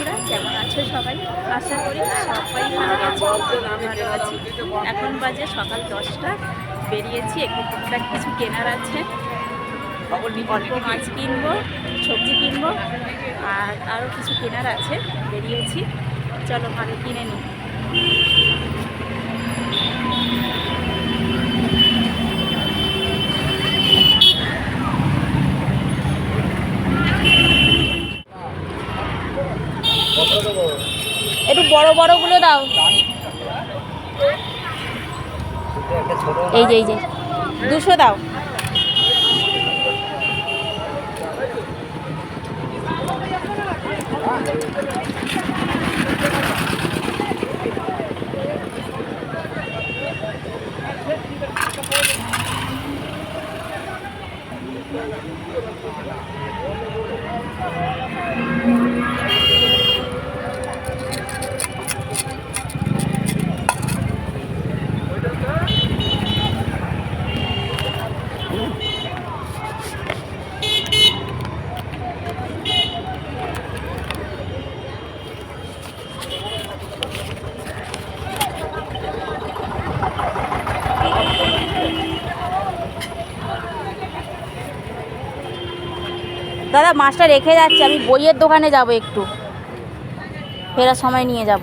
বন্ধুরা, কেমন আছো সবাই? আশা করি সবাই ভালো আছো। ভালো আছি। এখন বাজে সকাল দশটা। বেরিয়েছি, একটু টুকটাক কিছু কেনার আছে। অল্প মাছ কিনবো, সবজি কিনবো, আর আরও কিছু কেনার আছে। বেরিয়েছি। চলো আগে কিনে নিই একটু বড় বড়গুলো দাও। এই যে এই যে। দুশো দাও। মাছটা রেখে যাচ্ছে আমি বইয়ের দোকানে যাব একটু। ফেরার সময় নিয়ে যাব।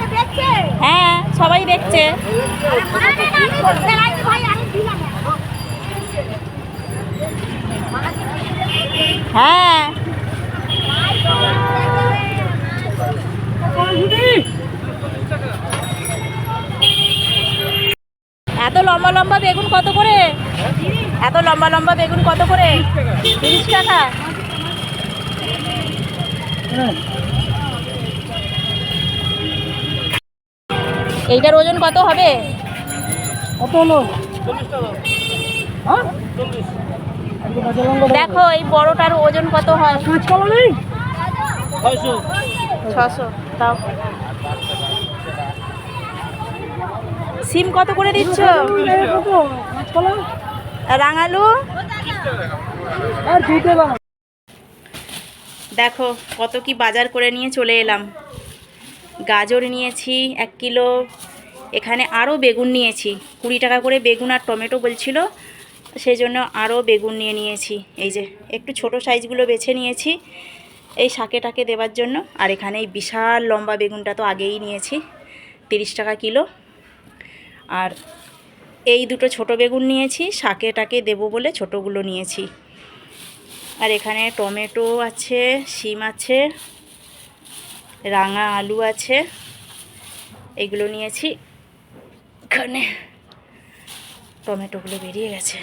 হ্যাঁ সবাই দেখছে। হ্যাঁ। এত লম্বা লম্বা বেগুন কত করে? এত লম্বা লম্বা বেগুন কত করে? তিরিশ টাকা। এইটার ওজন কত হবে? কত হলো? হ্যাঁ। দেখো এই বড়টার ওজন কত হয়? কাঁচকলা নেই? ছয়শো। ছশো তাও সিম কত করে দিচ্ছ? রাঙালু। দেখো কত কি বাজার করে নিয়ে চলে এলাম। গাজর নিয়েছি এক কিলো, এখানে আরও বেগুন নিয়েছি, কুড়ি টাকা করে বেগুন আর টমেটো বলছিল, সেই জন্য আরও বেগুন নিয়ে নিয়েছি। এই যে, একটু ছোট সাইজগুলো বেছে নিয়েছি এই শাকে টাকে দেওয়ার জন্য। আর এখানে এই বিশাল লম্বা বেগুনটা তো আগেই নিয়েছি, তিরিশ টাকা কিলো। আর এই দুটো ছোট বেগুন নিয়েছি, শাকে টাকে দেবো বলে ছোটোগুলো নিয়েছি। আর এখানে টমেটো আছে, শিম আছে রাঙা আলু আছে। এগুলো নিয়েছি। এখানে টমেটোগুলো বেরিয়ে গেছে।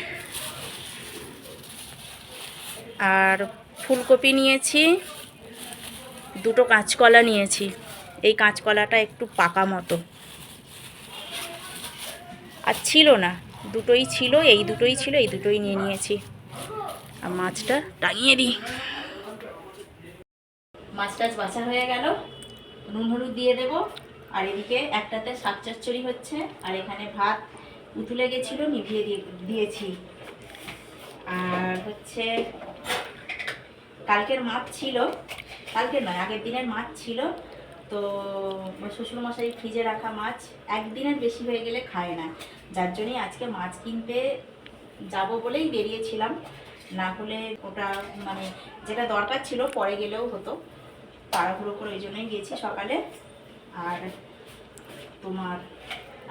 আর ফুলকপি নিয়েছি। দুটো কাঁচকলা নিয়েছি। এই কাঁচকলাটা একটু পাকা মতো। আর ছিল না। দুটোই ছিল, এই দুটোই ছিল, এই দুটোই নিয়ে নিয়েছি। আর মাছটা টাঙিয়ে দিই। মাছ টাছ বাছা হয়ে গেল। নুন হলুদ দিয়ে দেব। আর এদিকে একটাতে শাক চচ্চড়ি হচ্ছে। আর এখানে ভাত উথুলে গেছিল, নিভিয়ে দিয়ে, দিয়েছি। আর হচ্ছে কালকের মাছ ছিল। কালকের নয়, আগের দিনের মাছ ছিল। তো শ্বশুরমশাই ফ্রিজে রাখা মাছ একদিনের বেশি হয়ে গেলে খায় না। যার জন্যই আজকে মাছ কিনতে যাব বলেই বেরিয়েছিলাম। না হলে ওটা মানে যেটা দরকার ছিল পরে গেলেও হতো। তাড়াহুড়ো করে ওই জন্যই গেছি সকালে। আর তোমার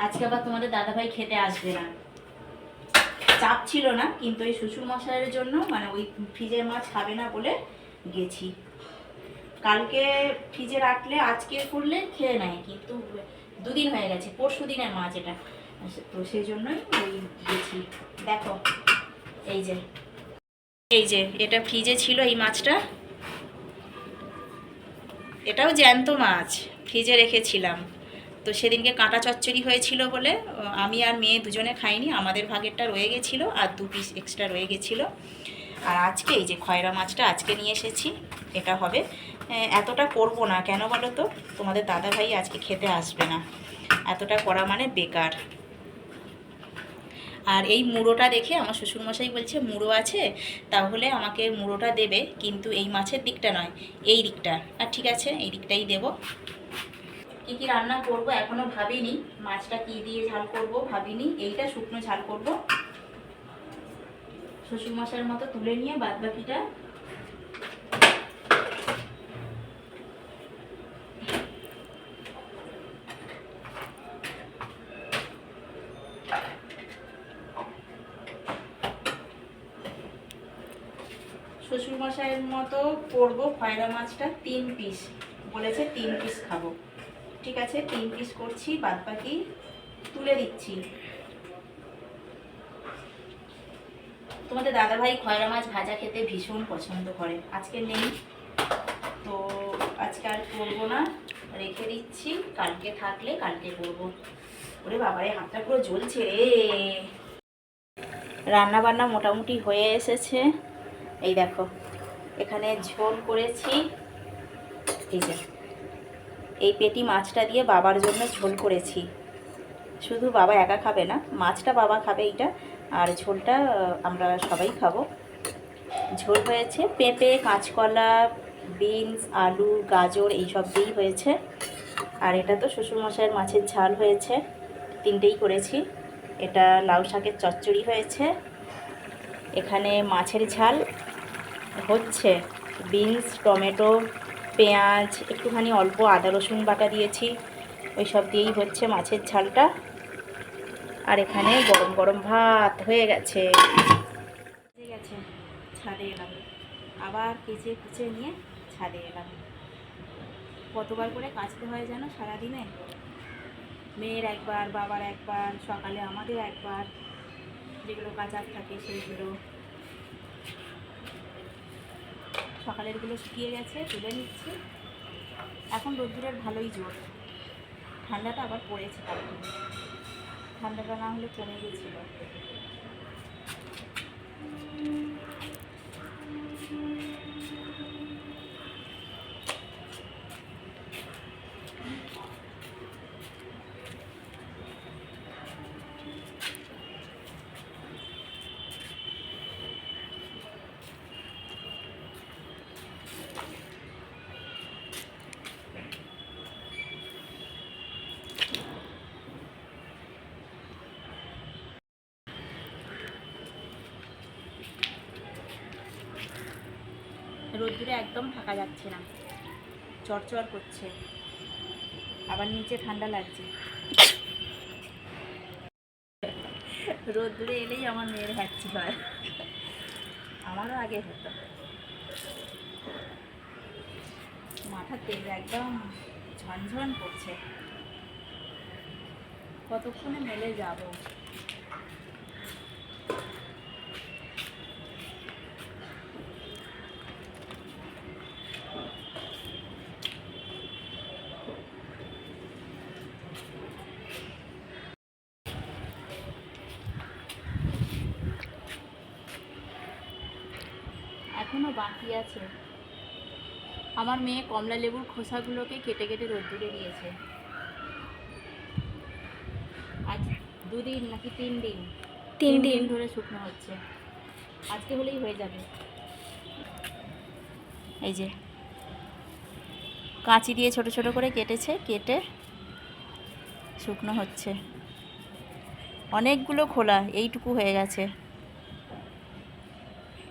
আজকে আবার তোমাদের দাদাভাই খেতে আসবে না। চাপ ছিল না কিন্তু ওই শ্বশুর মশাইয়ের জন্য মানে ওই ফ্রিজের মাছ খাবে না বলে গেছি। কালকে ফ্রিজে রাখলে আজকে করলে খেয়ে নেয় কিন্তু দুদিন হয়ে গেছে পরশু দিনের মাছ এটা। তো সেই জন্যই ওই গেছি। দেখো এই যে এই যে এটা ফ্রিজে ছিল এই মাছটা। এটাও জ্যান্ত মাছ, ফ্রিজে রেখেছিলাম। তো সেদিনকে কাঁটা চচ্চড়ি হয়েছিল বলে আমি আর মেয়ে দুজনে খাইনি, আমাদের ভাগেরটা রয়ে গেছিল আর দু পিস এক্সট্রা রয়ে গেছিল। আর আজকে এই যে খয়রা মাছটা আজকে নিয়ে এসেছি, এটা হবে। এতটা করব না, কেন বলো তো? তোমাদের দাদা ভাই আজকে খেতে আসবে না। এতটা করা মানে বেকার। আর এই মুড়োটা দেখে আমার শ্বশুরমশাই বলছে, মুড়ো আছে, তাহলে আমাকে মুড়োটা দেবে, কিন্তু এই মাছের দিকটা নয়, এই দিকটা। আর ঠিক আছে, এই দিকটাই দেব। কি কী রান্না করব এখনও ভাবিনি, মাছটা কি দিয়ে ঝাল করব ভাবিনি, এইটা শুকনো ঝাল করব। শ্বশুরমশাইয়ের মতো তুলে নিয়ে বাদ শ্বশুরমশাইয়ের মতো করব খয়রা মাছটা তিন পিস বলেছে তিন পিস খাব। ঠিক আছে, তিন পিস করছি বাদ বাকি তুলে দিচ্ছি। তোমাদের দাদাভাই খয়রা মাছ ভাজা খেতে ভীষণ পছন্দ করে। আজকে নেই, তো আজকে আর করব না। রেখে দিচ্ছি, কালকে থাকলে কালকে করব। ওরে বাবারে, হাতটা পুরো জ্বলছে রে। রান্না বান্না মোটামুটি হয়ে এসেছে। এই দেখো, এখানে ঝোল করেছি। এই যে, এই পেটি মাছটা দিয়ে বাবার জন্য ঝোল করেছি। শুধু বাবা একা খাবে না, মাছটা বাবা খাবে এইটা, আর ঝোলটা আমরা সবাই খাব। ঝোল হয়েছে পেঁপে, কাঁচকলা, বিনস, আলু, গাজর এইসব দিয়েই হয়েছে। আর এটা তো শ্বশুরমশাইয়ের মাছের ঝাল হয়েছে, তিনটেই করেছি। এটা লাউ শাকের চচ্চড়ি হয়েছে। এখানে মাছের ঝাল হচ্ছে। বিনস, টমেটো, পেঁয়াজ, একটুখানি অল্প আদা, রসুন বাটা দিয়েছি। ওই সব দিয়েই হচ্ছে মাছের ঝালটা। আর এখানে গরম গরম ভাত হয়ে গেছে। হয়ে গেছে। ছাদে এলাম। আবার কেচে কুচে নিয়ে ছাদে এলাম। কতবার করে কাচতে হয় যেন সারাদিনে? মেয়ের একবার, বাবার একবার, সকালে আমাদের একবার। যেগুলো কাচার থাকে সেইগুলো। সকালেরগুলো শুকিয়ে গেছে, তুলে নিচ্ছি। এখন রোদ্দুরের ভালোই জোর। ঠান্ডাটা আবার পড়েছে কালকে ঠান্ডাটা না হলে কমে গেছিল। রোদ্দুরে একদম থাকা যাচ্ছে না। চরচর করছে। আবার নিচে ঠান্ডা লাগছে। রোদ্দুরে এলেই আমার মেয়ের হ্যাচি হয়। আমারও আগে হতো। মাথা তেল একদম ঝনঝন করছে। কতক্ষণে মেলে যাব? এখনও বাকি আছে। আমার মেয়ে কমলা লেবুর খোসাগুলোকে কেটে কেটে রোদ্দুরে দিয়েছে। আজ দুদিন নাকি তিন দিন? তিন দিন ধরে শুকনো হচ্ছে। আজকে হলেই হয়ে যাবে। এই যে কাঁচি দিয়ে ছোট ছোট করে কেটেছে কেটে শুকনো হচ্ছে। অনেকগুলো খোলা এইটুকু হয়ে গেছে।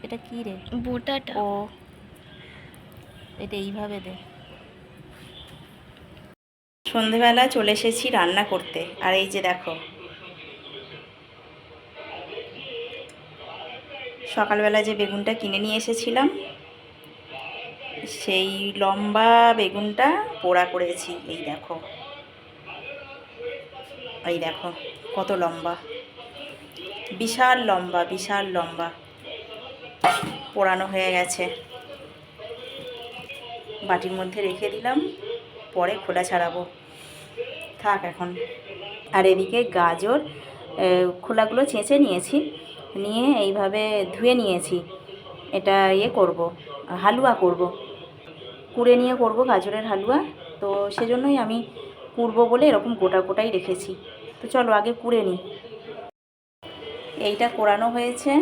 এটা কি রে? বোটাটা। ও। এটা এইভাবে দে। সন্ধেবেলা চলে এসেছি রান্না করতে। আর এই যে দেখো। সকালবেলা যে বেগুনটা কিনে নিয়ে এসেছিলাম সেই লম্বা বেগুনটা পোড়া করেছি। এই দেখো। এই দেখো কত লম্বা। বিশাল লম্বা বিশাল লম্বা। পোড়ানো হয়ে গেছে। বাটির মধ্যে রেখে দিলাম, পরে খোলা ছাড়াবো। থাক এখন। আর এদিকে গাজর খোলাগুলো চেঁচে নিয়েছি, নিয়ে এইভাবে ধুয়ে নিয়েছি। এটা ইয়ে করব, হালুয়া করব। কুড়ে নিয়ে করব গাজরের হালুয়া। তো সেজন্যই আমি কুড়বো বলে এরকম গোটা গোটাই রেখেছি। তো চলো আগে কুড়ে নিই। এইটা কোরানো হয়েছে।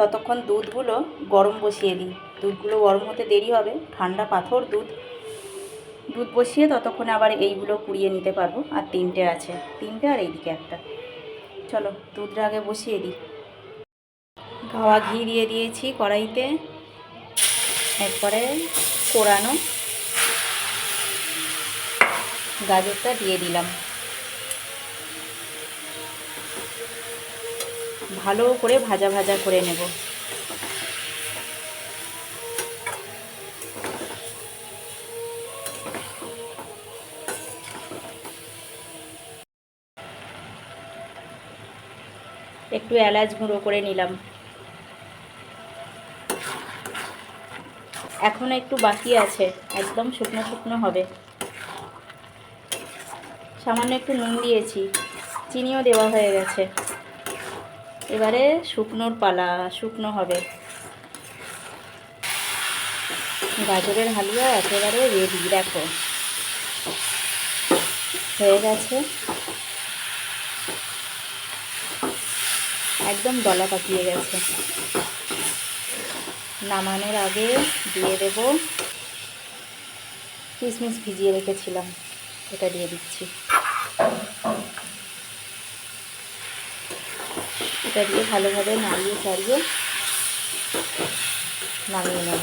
ততক্ষণ দুধগুলো গরম বসিয়ে দিই। দুধগুলো গরম হতে দেরি হবে, ঠান্ডা পাথর, দুধ দুধ বসিয়ে ততক্ষণে আবার এইগুলো কুড়িয়ে নিতে পারব। আর তিনটে আছে, তিনটে আর এইদিকে একটা। চলো, দুধটা আগে বসিয়ে দিই। গাওয়া ঘি দিয়ে দিয়েছি কড়াইতে। একবারে কোরানো গাজরটা দিয়ে দিলাম। ভালো করে ভাজা ভাজা করে নেব। একটু এলাচ গুঁড়ো করে নিলাম। এখন একটু বাকি আছে, একদম শুকনো শুকনো হবে। সামান্য একটু নুন দিয়েছি, চিনিও দেওয়া হয়ে গেছে। এবারে শুকনোর পালা, শুকনো হবে। গাজরের হালুয়া একেবারে রেডি দেখো। হয়ে গেছে। একদম গলা পাকিয়ে গেছে। নামানোর আগে দিয়ে দেব। কিশমিশ ভিজিয়ে রেখেছিলাম এটা দিয়ে দিচ্ছি। এটা দিয়ে ভালোভাবে নাড়িয়ে চাড়িয়ে নামিয়ে নেব।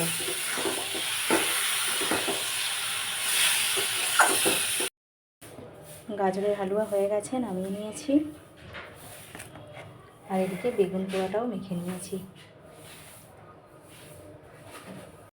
গাজরের হালুয়া হয়ে গেছে, নামিয়ে নিয়েছি। আর এদিকে বেগুন পোড়াটাও মেখে নিয়েছি।